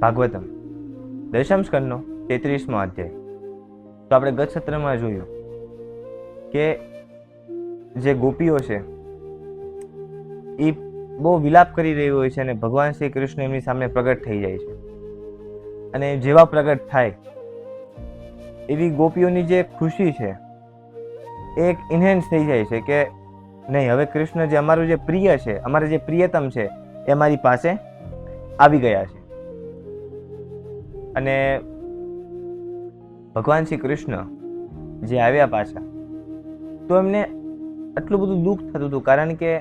ભાગવતમ, દશમ સ્કંદનો તેત્રીસમો અધ્યાય. તો આપણે ગત સત્રમાં જોયું કે જે ગોપીઓ છે એ બહુ વિલાપ કરી રહી હોય છે અને ભગવાન શ્રી કૃષ્ણ એમની સામે પ્રગટ થઈ જાય છે. અને જેવા પ્રગટ થાય, એવી ગોપીઓની જે ખુશી છે, એ એક ઇન્હેન્સ થઈ જાય છે કે નહીં, હવે કૃષ્ણ જે અમારું જે પ્રિય છે, અમારા જે પ્રિયતમ છે, એ અમારી પાસે આવી ગયા છે. અને ભગવાન શ્રી કૃષ્ણ જે આવ્યા પાછા, તો એમને આટલું બધું દુઃખ થતું હતું, કારણ કે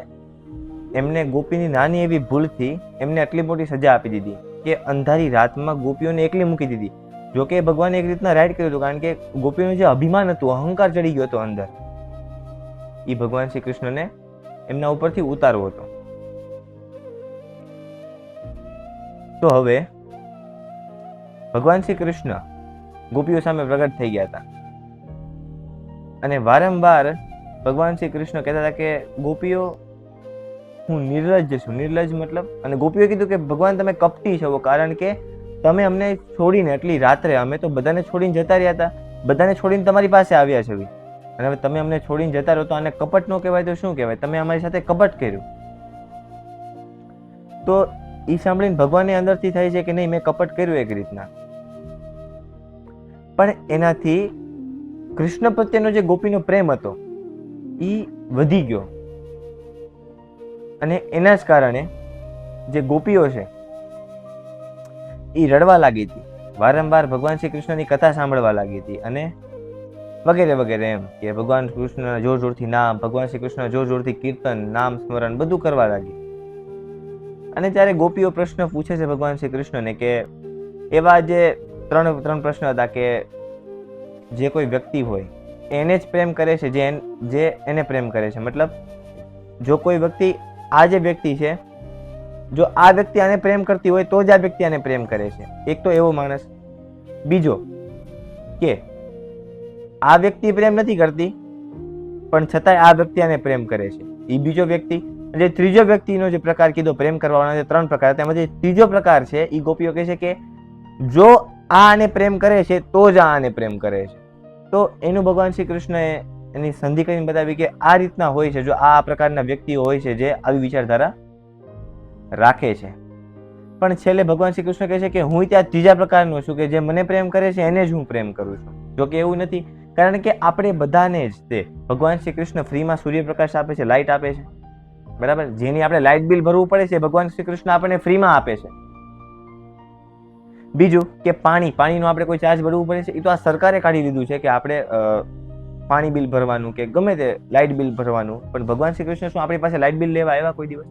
એમને ગોપીની નાની એવી ભૂલથી એમને આટલી મોટી સજા આપી દીધી કે અંધારી રાતમાં ગોપીઓને એકલી મૂકી દીધી. જો કે ભગવાને એક રીતના રાઈટ કર્યું હતું, કારણ કે ગોપીઓનું જે અભિમાન હતું, અહંકાર ચડી ગયો હતો અંદર એ ભગવાન શ્રી કૃષ્ણને એમના ઉપરથી ઉતારવો હતો. તો હવે ભગવાન શ્રી કૃષ્ણ ગોપીઓ સામે પ્રગટ થઈ ગયા હતા. અને વારંવાર ભગવાન શ્રી કૃષ્ણ કહેતા હતા કે, ગોપીઓ, હું નિર્લજ છું. નિર્લજ મતલબ, અને ગોપીઓ કીધું કે, ભગવાન, તમે કપટી છો. કારણ કે, તમે અમને છોડીને એટલી રાત્રે અમે તો બધાને છોડીને જતા રહ્યા હતા. બધાને છોડીને તમારી પાસે આવ્યા છે અને હવે તમે અમને છોડીને જતા રહો તો આને કપટ નો કહેવાય તો શું કહેવાય? તમે અમારી સાથે કપટ કર્યું. તો એ સાંભળીને ભગવાનની અંદરથી થાય છે કે નહીં, મેં કપટ કર્યું એક રીતના. પણ એનાથી કૃષ્ણ પ્રત્યેનો જે ગોપીનો પ્રેમ હતો એ વધી ગયો. અને એના જ કારણે જે ગોપીઓ છે એ રડવા લાગી હતી. વારંવાર ભગવાન શ્રી કૃષ્ણની કથા સાંભળવા લાગી હતી અને વગેરે વગેરે એમ કે ભગવાન કૃષ્ણ જોર જોરથી નામ, ભગવાન શ્રી કૃષ્ણ જોર જોરથી કીર્તન, નામ સ્મરણ બધું કરવા લાગી. અને ત્યારે ગોપીઓ પ્રશ્ન પૂછે છે ભગવાન શ્રી કૃષ્ણને કે એવા જે ત્રણ ત્રણ પ્રશ્ન હતા કે જે કોઈ વ્યક્તિ હોય, એને જ પ્રેમ કરે છે, જે જે એને પ્રેમ કરે છે. મતલબ, જો કોઈ વ્યક્તિ આ જે વ્યક્તિ છે, જો આ વ્યક્તિ આને પ્રેમ કરતી હોય, તો જ આ વ્યક્તિ આને પ્રેમ કરે છે. એક તો એવો માણસ. બીજો, કે આ વ્યક્તિ પ્રેમ નથી કરતી, પણ છતાંય આ વ્યક્તિ આને પ્રેમ કરે છે. એ બીજો વ્યક્તિ. જે ત્રીજો વ્યક્તિનો જે પ્રકાર કીધો, પ્રેમ કરવાનો જે ત્રણ પ્રકાર તેમાં જે ત્રીજો પ્રકાર છે એ ગોપીઓ કહે છે કે, જો આ આને પ્રેમ કરે છે, તો જ આ આને પ્રેમ કરે છે. તો એનું ભગવાન શ્રી કૃષ્ણએ એની સંધિ કરીને બતાવી કે આ રીતના હોય છે, જો આ પ્રકારના વ્યક્તિઓ હોય છે જે આવી વિચારધારા રાખે છે. પણ છેલ્લે ભગવાન શ્રી કૃષ્ણ કહે છે કે હું ત્યાં ત્રીજા પ્રકારનો છું કે જે મને પ્રેમ કરે છે, એને જ હું પ્રેમ કરું છું. જો કે એવું નથી, કારણ કે આપણે બધાને જ તે ભગવાન શ્રી કૃષ્ણ ફ્રીમાં સૂર્યપ્રકાશ આપે છે, લાઇટ આપે છે. બરાબર? જેની આપણે લાઇટ બિલ ભરવું પડે છે, ભગવાન શ્રી કૃષ્ણ આપણને ફ્રીમાં આપે છે. બીજું કે પાણી, પાણીનો આપણે કોઈ ચાર્જ ભરવું પડે છે? એ તો આ સરકારે કાઢી દીધું છે કે આપણે પાણી બિલ ભરવાનું કે ગમે તે લાઇટ બિલ ભરવાનું. પણ ભગવાન શ્રી કૃષ્ણ શું આપણી પાસે લાઇટ બિલ લેવા આવ્યા કોઈ દિવસ?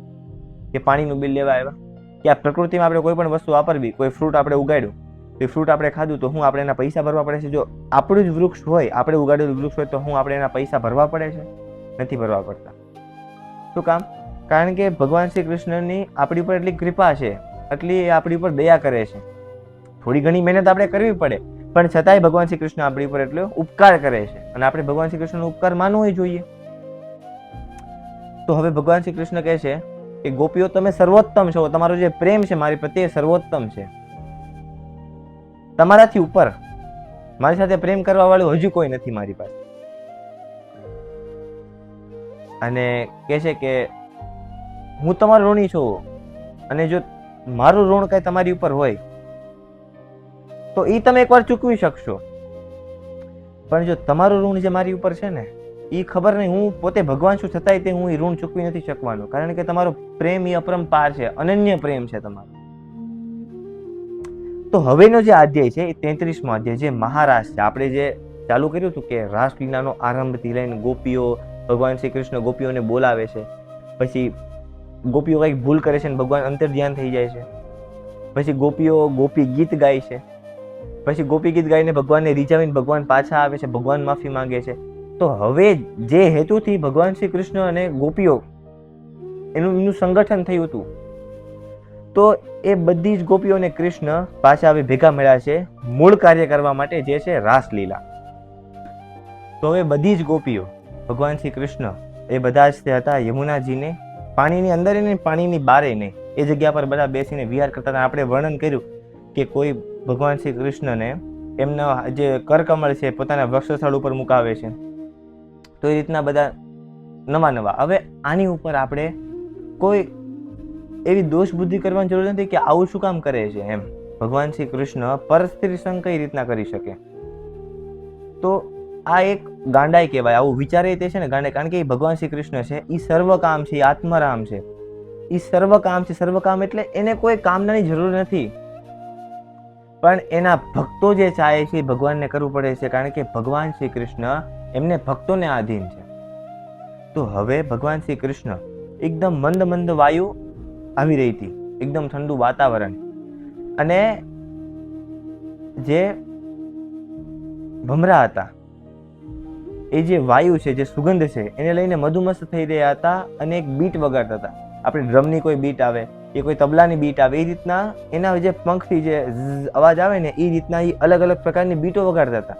કે પાણીનું બિલ લેવા આવ્યા? કે આ પ્રકૃતિમાં આપણે કોઈ પણ વસ્તુ વાપરવી, કોઈ ફ્રૂટ આપણે ઉગાડ્યું એ ફ્રૂટ આપણે ખાધું તો હું આપણે એના પૈસા ભરવા પડે છે? જો આપણું જ વૃક્ષ હોય, આપણે ઉગાડેલું વૃક્ષ હોય તો હું આપણે એના પૈસા ભરવા પડે છે? નથી ભરવા પડતા. શું કામ? કારણ કે ભગવાન શ્રી કૃષ્ણની આપણી ઉપર એટલી કૃપા છે, એટલી એ આપણી ઉપર દયા કરે છે. થોડી ઘણી મહેનત આપણે કરવી પડે. પણ છતાંય ભગવાન શ્રી કૃષ્ણ આપણી ઉપર એટલો ઉપકાર કરે છે અને આપણે ભગવાન શ્રી કૃષ્ણનો ઉપકાર માનવો જોઈએ. તો હવે ભગવાન શ્રી કૃષ્ણ કહે છે કે, ગોપીઓ, તમે સર્વોત્તમ છો. તમારો જે પ્રેમ છે મારી પ્રત્યે સર્વોત્તમ છે. તમારાથી ઉપર મારી સાથે પ્રેમ કરવા વાળું હજુ કોઈ નથી મારી પાસે. અને કહે છે કે, હું તમારો ઋણી છું. અને જો મારું ઋણ કઈ તમારી ઉપર હોય તો એ તમે એકવાર ચૂકવી શકશો. પણ જો તમારું ઋણ જે મારી ઉપર છે ને એ ખબર નહીં, હું પોતે ભગવાન છું છતાંય તે હું એ ઋણ ચૂકવી નથી શકવાનો. કારણ કે તમારો પ્રેમ એ અપરંપાર છે, અનન્ય પ્રેમ છે તમારો. તો હવેનો જે અધ્યાય છે, એ તેત્રીસમો અધ્યાય જે મહારાસ છે, આપણે જે ચાલુ કર્યું હતું કે રાસલીલાનો આરંભથી લઈને ગોપીઓ, ભગવાન શ્રી કૃષ્ણ ગોપીઓને બોલાવે છે. પછી ગોપીઓ કંઈક ભૂલ કરે છે અને ભગવાન અંતર ધ્યાન થઈ જાય છે. પછી ગોપીઓ ગોપી ગીત ગાય છે. પછી ગોપી ગીત ગાઈને ભગવાનને રીઝાવીને ભગવાન પાછા આવે છે, ભગવાન માફી માંગે છે. તો હવે જે હેતુથી ભગવાન શ્રી કૃષ્ણ અને ગોપીઓ એનું એનું સંગઠન થયું હતું, તો એ બધી જ ગોપીઓને કૃષ્ણ પાછા હવે ભેગા મળ્યા છે, મૂળ કાર્ય કરવા માટે જે છે રાસલીલા. તો હવે બધી જ ગોપીઓ, ભગવાન શ્રી કૃષ્ણ, એ બધા જ તે હતા, યમુનાજીને, પાણીની અંદર નહીં પાણીની બારે નહીં એ જગ્યા પર બધા બેસીને વિહાર કરતા આપણે વર્ણન કર્યું કે કોઈ ભગવાન શ્રી કૃષ્ણને એમના જે કરકમળ છે પોતાના વક્ષસ્થળ ઉપર મુકાવે છે. તો એ રીતના બધા નવા નવા. હવે આની ઉપર આપણે કોઈ એવી દોષ બુદ્ધિ કરવાની જરૂર નથી કે આવું શું કામ કરે છે એમ. ભગવાન શ્રી કૃષ્ણ પરસ્ત્રી સંગ કઈ રીતના કરી શકે? તો આ એક ગાંડાઈ કહેવાય, આવું વિચારે તે છે ને ગાંડાઈ. કારણ કે એ ભગવાન શ્રી કૃષ્ણ છે એ સર્વકામ છે એ આત્મરામ છે. એ સર્વકામ છે, સર્વકામ એટલે એને કોઈ કામનાની જરૂર નથી. પણ એના ભક્તો જે ચાહે છે એ ભગવાનને કરવું પડે છે, કારણ કે ભગવાન શ્રી કૃષ્ણ એમને ભક્તોને આધીન છે. તો હવે ભગવાન શ્રી કૃષ્ણ એકદમ મંદ મંદ વાયુ આવી રહી હતી, એકદમ ઠંડુ વાતાવરણ. અને જે ભમરા હતા, એ જે વાયુ છે, જે સુગંધ છે, એને લઈને મધુમસ્ત થઈ રહ્યા હતા અને એક બીટ વગાડતા હતા. આપણે ડ્રમની કોઈ બીટ આવે કે કોઈ તબલાની બીટ આવે. એ રીતના એના જે પંખથી જે અવાજ આવે ને, એ રીતના એ અલગ અલગ પ્રકારની બીટો વગાડતા હતા.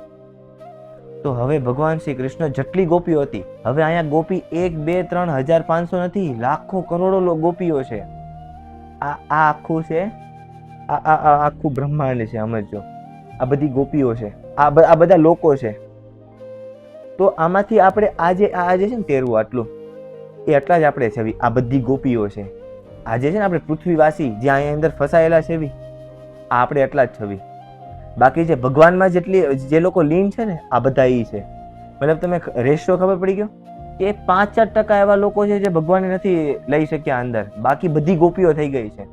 તો હવે ભગવાન શ્રી કૃષ્ણ જેટલી ગોપીઓ હતી, હવે અહીંયા ગોપી એક, બે, ત્રણ હજાર પાંચસો નથી, લાખો કરોડો ગોપીઓ છે. આ આ આખું છે, આ આ આખું બ્રહ્માંડ છે સમજો આ બધી ગોપીઓ છે. આ આ બધા લોકો છે. તો આમાંથી આપણે આ જે આ જે છે ને, તેરવું આટલું. એ આટલા જ આપણે છે આ બધી ગોપીઓ છે. આ જે છે ને આપણે પૃથ્વીવાસી, જે અહીંયા અંદર ફસાયેલા છે બી આ આપણે એટલા જ છવી બાકી જે ભગવાનમાં જેટલી, જે લોકો લીન છે ને, આ બધા એ છે. મતલબ તમે રેશિયો ખબર પડી ગયો? કે પાંચ ચાર ટકા એવા લોકો છે જે ભગવાનને નથી લઈ શક્યા અંદર. બાકી બધી ગોપીઓ થઈ ગઈ છે.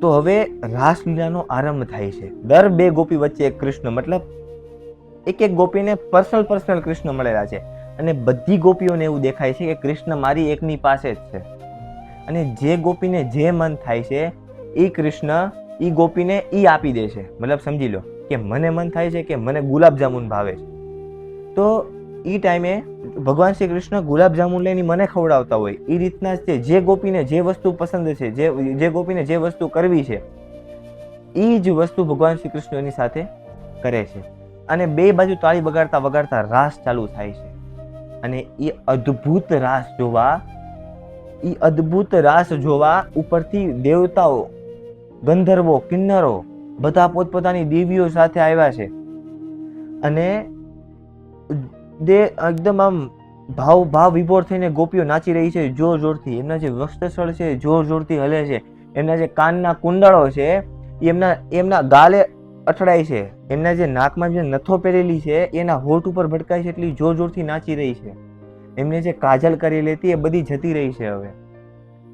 તો હવે રાસલીલાનો આરંભ થાય છે. દર બે ગોપી વચ્ચે એક કૃષ્ણ, મતલબ એક એક ગોપીને પર્સનલ પર્સનલ કૃષ્ણ મળેલા છે. અને બધી ગોપીઓને એવું દેખાય છે કે કૃષ્ણ મારી એકની પાસે જ છે. અને જે ગોપીને જે મન થાય છે એ કૃષ્ણ એ ગોપીને એ આપી દે છે. મતલબ સમજી લો કે મને મન થાય છે કે મને ગુલાબજામુન ભાવે છે. તો એ ટાઈમે ભગવાન શ્રી કૃષ્ણ ગુલાબજામુન લઈને મને ખવડાવતા હોય. એ રીતના જ તે જે ગોપીને જે વસ્તુ પસંદ છે, જે જે ગોપીને જે વસ્તુ કરવી છે એ જ વસ્તુ ભગવાન શ્રી કૃષ્ણની સાથે કરે છે. અને બે બાજુ તાળી વગાડતા વગાડતા રાસ ચાલુ થાય છે. અને એ અદ્ભુત રાસ જોવા એ અદ્ભુત રાસ જોવા ઉપરથી દેવતાઓ, ગંધર્વો, કિન્નરો બધા પોતપોતાની દેવીઓ સાથે આવ્યા છે. અને દે એકદમ આમ ભાવ ભાવ વિભોર થઈને ગોપીઓ નાચી રહી છે, જોર જોરથી. એમના જે વસ્ત્રસ્થળ છે, જોર જોરથી હલે છે. એમના જે કાનના કુંડળો છે એમના એમના ગાલે અથડાય છે. એમના જે નાકમાં જે નથો પહેરેલી છે, એના હોઠ ઉપર ભટકાય છે, એટલી જોર જોરથી નાચી રહી છે. એમને જે કાજલ કરેલી હતી એ બધી જતી રહી છે હવે.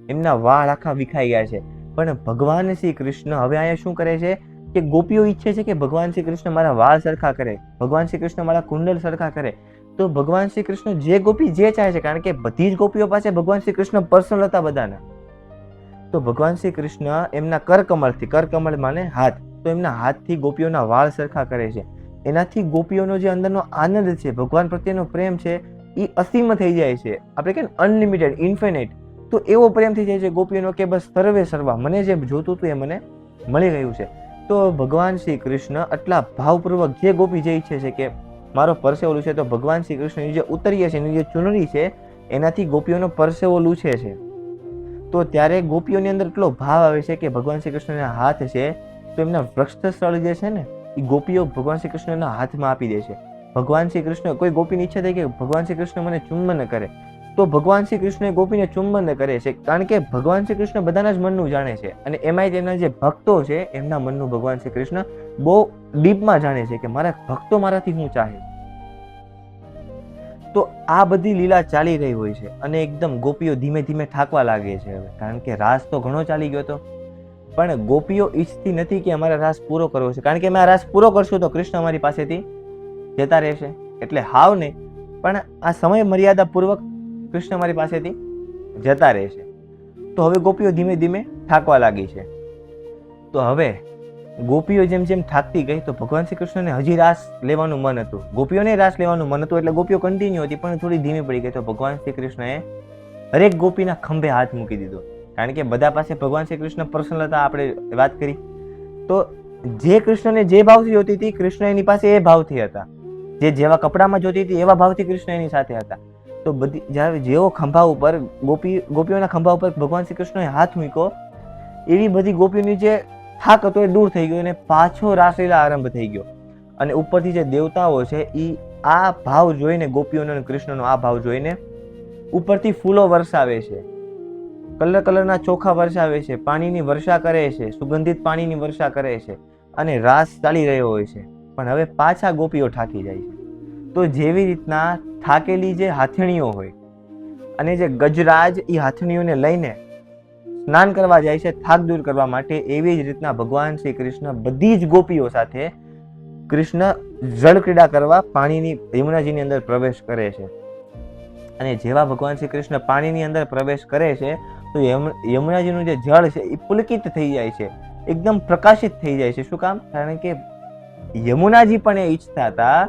એમના વાળ આખા વિખાઈ ગયા છે. પણ ભગવાન શ્રી કૃષ્ણ હવે અહીંયા શું કરે છે? કે ગોપીઓ ઈચ્છે છે કે ભગવાન શ્રી કૃષ્ણ મારા વાળ સરખા કરે, ભગવાન શ્રી કૃષ્ણ મારા કુંડલ સરખા કરે. તો ભગવાન શ્રી કૃષ્ણ જે ગોપી જે ચાહે છે, કારણ કે બધી જ ગોપીઓ પાસે ભગવાન શ્રી કૃષ્ણ પર્સનલ હતા બધાના. તો ભગવાન શ્રી કૃષ્ણ એમના કરકમળથી કરકમળ માને હાથ, તો એમના હાથથી ગોપીઓના વાળ સરખા કરે છે. એનાથી ગોપીઓનો જે અંદરનો આનંદ છે, ભગવાન પ્રત્યેનો પ્રેમ છે એ અસીમ થઈ જાય છે. આપણે કે અનલિમિટેડ ઇન્ફિનિટ તો એવો પ્રેમ થઈ જાય છે ગોપીઓનો કે બસ સર્વે સર્વા, મને જે જોતું હતું એ મને મળી ગયું છે. તો ભગવાન શ્રી કૃષ્ણ આટલા ભાવપૂર્વક જે ગોપી જે ઈચ્છે છે કે મારો પરસેવો છે, તો ભગવાન શ્રી કૃષ્ણની જે ઉતરીએ છે, એની જે ચુનરી છે, એનાથી ગોપીઓનો પરસેવો લૂછે છે તો ત્યારે ગોપીઓની અંદર એટલો ભાવ આવે છે કે ભગવાન શ્રી કૃષ્ણના હાથ છે, તો એમના વૃક્ષ સ્થળ જે છે ને એ ગોપીઓ ભગવાન શ્રી કૃષ્ણના હાથમાં આપી દે છે. ભગવાન શ્રી કૃષ્ણ કોઈ ગોપીની ઈચ્છા થઈ કે ભગવાન શ્રી કૃષ્ણ મને ચુંબન કરે, તો ભગવાન શ્રી કૃષ્ણ ગોપીને ચુંબન કરે છે, કારણ કે ભગવાન શ્રી કૃષ્ણ બધાના જ મનનું જાણે છે અને એમાંય તેમના જે ભક્તો છે, એમના મનનું ભગવાન શ્રી કૃષ્ણ બહુ ડીપમાં જાણે છે કે મારા ભક્તો મારાથી શું ચાહે તો આ બધી લીલા ચાલી રહી હોય છે અને એકદમ ગોપીઓ ધીમે ધીમે થાકવા લાગે છે હવે, કારણ કે રાસ તો ઘણો ચાલી ગયો હતો પણ ગોપીઓ ઈચ્છતી નથી કે અમારે રાસ પૂરો કરવો છે, કારણ કે અમે આ રાસ પૂરો કરશું તો કૃષ્ણ અમારી પાસેથી જતા રહેશે. એટલે હાવ નહીં, પણ આ સમય મર્યાદા પૂર્વક કૃષ્ણ મારી પાસેથી જતા રહેશે. તો હવે ગોપીઓ ધીમે ધીમે થાકવા લાગી છે. તો હવે ગોપીઓ જેમ જેમ થાકતી ગઈ, તો ભગવાન શ્રી કૃષ્ણને હજી રાસ લેવાનું મન હતું. ગોપીઓને રાસ લેવાનું મન હતું, એટલે ગોપીઓ કન્ટિન્યુ હતી, પણ થોડી ધીમી પડી ગઈ, તો ભગવાન શ્રી કૃષ્ણએ હરેક ગોપીના ખંભે હાથ મૂકી દીધો. કારણ કે બધા પાસે ભગવાન શ્રી કૃષ્ણ પર્સનલ હતા આપણે વાત કરી. તો જે કૃષ્ણને જે ભાવથી જોતી હતી કૃષ્ણ એની પાસે એ ભાવથી હતા. જે જેવા કપડામાં જોતી હતી એવા ભાવથી કૃષ્ણ એની સાથે હતા. તો બધી જ્યારે જેવો ખંભા ઉપર, ગોપી, ગોપીઓના ખંભા ઉપર ભગવાન શ્રી કૃષ્ણએ હાથ મૂક્યો, એવી બધી ગોપીઓની જે થાક હતો એ દૂર થઈ ગયો અને પાછો રાસલીલા આરંભ થઈ ગયો. અને ઉપરથી જે દેવતાઓ છે એ આ ભાવ જોઈને, ગોપીઓનો અને કૃષ્ણનો આ ભાવ જોઈને ઉપરથી ફૂલો વરસાવે છે. કલર કલરના ચોખા વરસાવે છે, પાણીની વર્ષા કરે છે, સુગંધિત પાણીની વર્ષા કરે છે અને રાસ ચાલી રહ્યો હોય છે. પણ હવે પાછા ગોપીઓ થાકી જાય છે. તો જેવી રીતના થાકેલી જે હાથણીઓ હોય અને જે ગજરાજ એ હાથણીઓને લઈને સ્નાન કરવા જાય છે, થાક દૂર કરવા માટે, એવી જ રીતના ભગવાન શ્રી કૃષ્ણ બધી જ ગોપીઓ સાથે કૃષ્ણ જળ ક્રીડા કરવા પાણીની યમુનાજીની અંદર પ્રવેશ કરે છે. અને જેવા ભગવાન શ્રી કૃષ્ણ પાણીની અંદર પ્રવેશ કરે છે, તો યમુનાજીનું જે જળ છે એ પુલકિત થઈ જાય છે. એકદમ પ્રકાશિત થઈ જાય છે. શું કામ? કારણ કે યમુનાજી પણ એ ઈચ્છતા હતા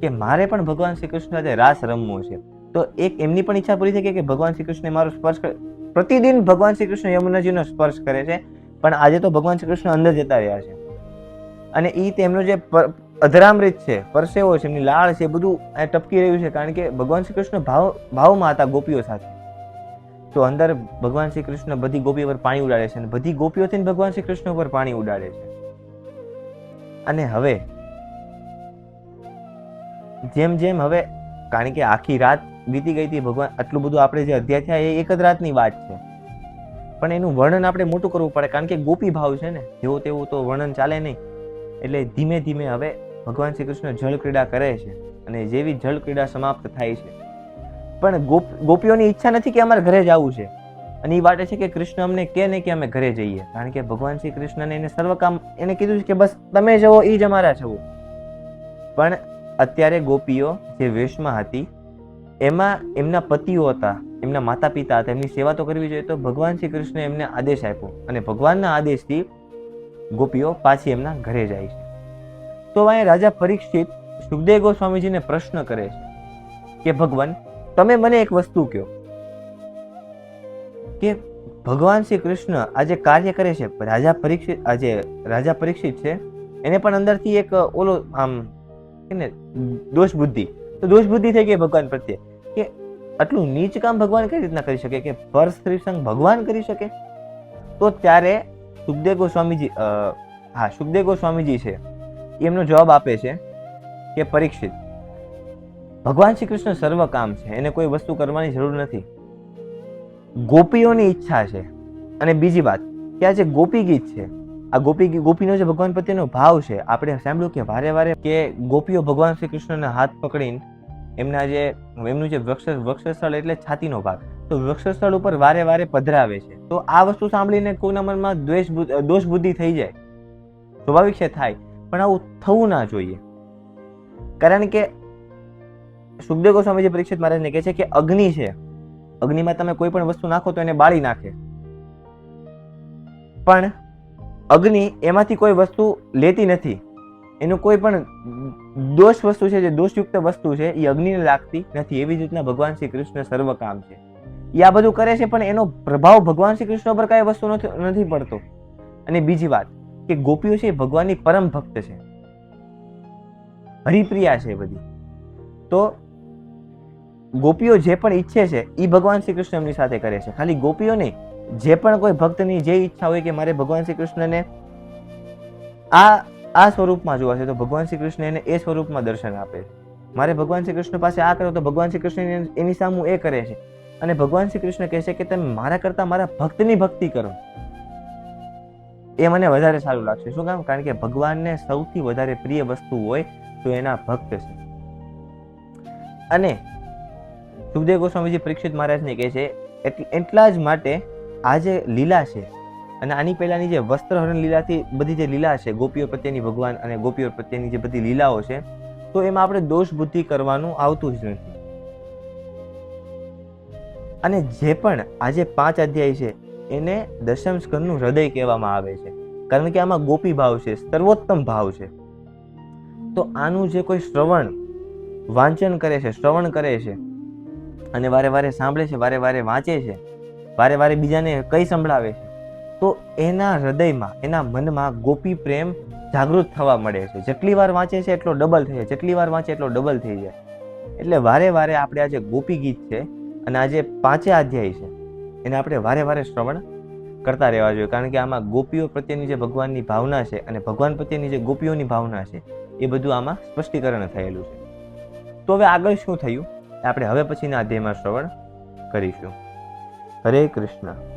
કે મારે પણ ભગવાન શ્રી કૃષ્ણ સાથે રાસ રમવું છે. તો એક એમની પણ ઈચ્છા પૂરી થઈ કે ભગવાન શ્રી કૃષ્ણને મારો સ્પર્શ કરે, પ્રતિદિન ભગવાન શ્રી કૃષ્ણ યમુનાજીનો સ્પર્શ કરે છે, પણ આજે તો ભગવાન શ્રી કૃષ્ણ અંદર જતા રહ્યા છે. અને એ તેમનો જે અધરામૃત છે, પરસેવો છે, એમની લાળ છે બધું ટપકી રહ્યું છે, કારણ કે ભગવાન શ્રી કૃષ્ણ ભાવ, ભાવમાં હતા ગોપીઓ સાથે. તો અંદર ભગવાન શ્રી કૃષ્ણ બધી ગોપીઓ પર પાણી ઉડાડે છે અને બધી ગોપીઓથી ભગવાન શ્રી કૃષ્ણ પર પાણી ઉડાડે છે. અને હવે જેમ જેમ હવે કારણ કે આખી રાત વીતી ગઈ હતી ભગવાન, આટલું બધું આપણે જે અધ્યાય થયા એ એક જ રાતની વાત છે. પણ એનું વર્ણન આપણે મોટું કરવું પડે, કારણ કે ગોપી ભાવ છે ને, જેવો તેવું તો વર્ણન ચાલે નહીં. એટલે ધીમે ધીમે હવે ભગવાન શ્રી કૃષ્ણ જળ ક્રીડા કરે છે અને જેવી જળ ક્રીડા સમાપ્ત થાય છે. પણ ગોપ, ગોપીઓની ઈચ્છા નથી કે અમારે ઘરે જવું છે. અને એ વાટે છે કે કૃષ્ણ અમને કે ને કે અમે ઘરે જઈએ. કારણ કે ભગવાન શ્રી કૃષ્ણને એને સર્વ કામ, એને કીધું છે કે બસ તમે જવો એ જ અમારા જવો. પણ અત્યારે ગોપીઓ જે વેશમાં હતી, એમાં એમના પતિઓ હતા, એમના માતા પિતા હતા, એમની સેવા તો કરવી જોઈએ તો ભગવાન શ્રી કૃષ્ણે એમને આદેશ આપ્યો. અને ભગવાનના આદેશથી ગોપીઓ પાછી એમના ઘરે જાય છે. તો અહીંયા રાજા પરીક્ષિત સુખદેવ ગોસ્વામીજીને પ્રશ્ન કરે છે કે ભગવાન, તમે મને એક વસ્તુ કહો. કે ભગવાન શ્રી કૃષ્ણ આ જે કાર્ય કરે છે. રાજા પરીક્ષિત આ જે રાજા પરીક્ષિત છે. એને પણ અંદરથી એક, ઓલો આમ ને, દોષ બુદ્ધિ. તો દોષ બુદ્ધિ થઈ ગઈ ભગવાન પ્રત્યે. કે આટલું નીચ કામ ભગવાન કઈ રીતના કરી શકે? કે પર સ્ત્રી સંગ ભગવાન કરી શકે? તો ત્યારે સુખદેવ ગોસ્વામીજી હા, સુખદેવ ગોસ્વામીજી છે, એમનો જવાબ આપે છે કે પરીક્ષિત. ભગવાન શ્રી કૃષ્ણ સર્વ કામ છે. એને કોઈ વસ્તુ કરવાની જરૂર નથી. ગોપીઓની ઈચ્છા છે. અને બીજી વાત કે આ જે ગોપી ગીત છે, આ ગોપી ગોપીનો જે ભગવાન પ્રત્યેનો ભાવ છે, આપણે સાંભળ્યું કે વારે વારે કે ગોપીઓ ભગવાન શ્રી કૃષ્ણના હાથ પકડીને એમના જે, એમનું જે વૃક્ષ, વૃક્ષસ્થળ એટલે છાતીનો ભાગ, તો વૃક્ષસ્થળ ઉપર વારે વારે પધરાવે છે. તો આ વસ્તુ સાંભળીને કોઈના મનમાં દ્વેષ દોષ બુદ્ધિ થઈ જાય. સ્વાભાવિક છે થાય, પણ આવું થવું ના જોઈએ. કારણ કે સુખદેવ ગોસ્વામીજી પરીક્ષિત મહારાજને કહે છે કે અગ્નિ છે અગ્નિમાં તમે કોઈ પણ વસ્તુ નાખો તો એને બાળી નાખે. પણ અગ્નિ એમાંથી કોઈ વસ્તુ લેતી નથી. એનું કોઈ પણ દોષ વસ્તુ છે, જે દોષયુક્ત વસ્તુ છે, એ અગ્નિને લાગતી નથી. એવી જ રીતના ભગવાન શ્રી કૃષ્ણ સર્વ કામ છે. એ આ બધું કરે છે, પણ એનો પ્રભાવ ભગવાન શ્રી કૃષ્ણ પર કાંઈ વસ્તુ નથી નથી પડતો. અને બીજી વાત, કે ગોપીઓ છે એ ભગવાનની પરમ ભક્ત છે. હરિપ્રિયા છે બધી. તો ગોપીઓ જે પણ ઈચ્છે છે એ ભગવાન શ્રી કૃષ્ણ એમની સાથે કરે છે. ખાલી ગોપીઓ નહીં, જે પણ કોઈ ભક્તની જે ઈચ્છા હોય કે મારે ભગવાન શ્રી કૃષ્ણને આ આ સ્વરૂપમાં જોવા છે, તો ભગવાન શ્રી કૃષ્ણ એને એ સ્વરૂપમાં દર્શન આપે. છે મારે ભગવાન શ્રી કૃષ્ણ પાસે આ કરો, તો ભગવાન શ્રી કૃષ્ણ એની સામું એ કરે છે. અને ભગવાન શ્રી કૃષ્ણ કહે છે કે તમે મારા કરતા મારા ભક્તની ભક્તિ કરો. એ મને વધારે સારું લાગશે. શું કામ? કારણ કે ભગવાનને સૌથી વધારે પ્રિય વસ્તુ હોય તો એના ભક્ત છે. અને સુખદેવ ગોસ્વામીજી પરીક્ષિત મહારાજને કહે છે એટલ- જ માટે આ જે લીલા છે અને આની પહેલાંની જે વસ્ત્રહરણ લીલાથી બધી જે લીલા છે, ગોપીઓ પ્રત્યેની ભગવાન અને ગોપીઓ પ્રત્યેની જે બધી લીલાઓ છે, તો એમાં આપણે દોષ બુદ્ધિ કરવાનું આવતું જ નથી. અને જે પણ આજે પાંચ અધ્યાય છે, એને દશમ સ્કંદનું હૃદય કહેવામાં આવે છે. કારણ કે આમાં ગોપી ભાવ છે, સર્વોત્તમ ભાવ છે. તો આનું જે કોઈ શ્રવણ વાંચન કરે છે, શ્રવણ કરે છે અને વારે વારે સાંભળે છે, વારે વારે વાંચે છે, વારે વારે બીજાને કઈ સંભળાવે છે. તો એના હૃદયમાં, એના મનમાં ગોપી પ્રેમ જાગૃત થવા મળે છે. જેટલી વાર વાંચે છે એટલો ડબલ થઈ જાય. જેટલી વાર વાંચે એટલો ડબલ થઈ જાય. એટલે વારે વારે આપણે આ જે ગોપી ગીત છે અને આ જે પાંચે અધ્યાય છે. એને આપણે વારે વારે શ્રવણ કરતા રહેવા જોઈએ. કારણ કે આમાં ગોપીઓ પ્રત્યેની જે ભગવાનની ભાવના છે અને ભગવાન પ્રત્યેની જે ગોપીઓની ભાવના છે, એ બધું આમાં સ્પષ્ટીકરણ થયેલું છે. તો હવે આગળ શું થયું? આપણે હવે પછીના અધ્યાયમાં શ્રવણ કરીશું. હરે કૃષ્ણ.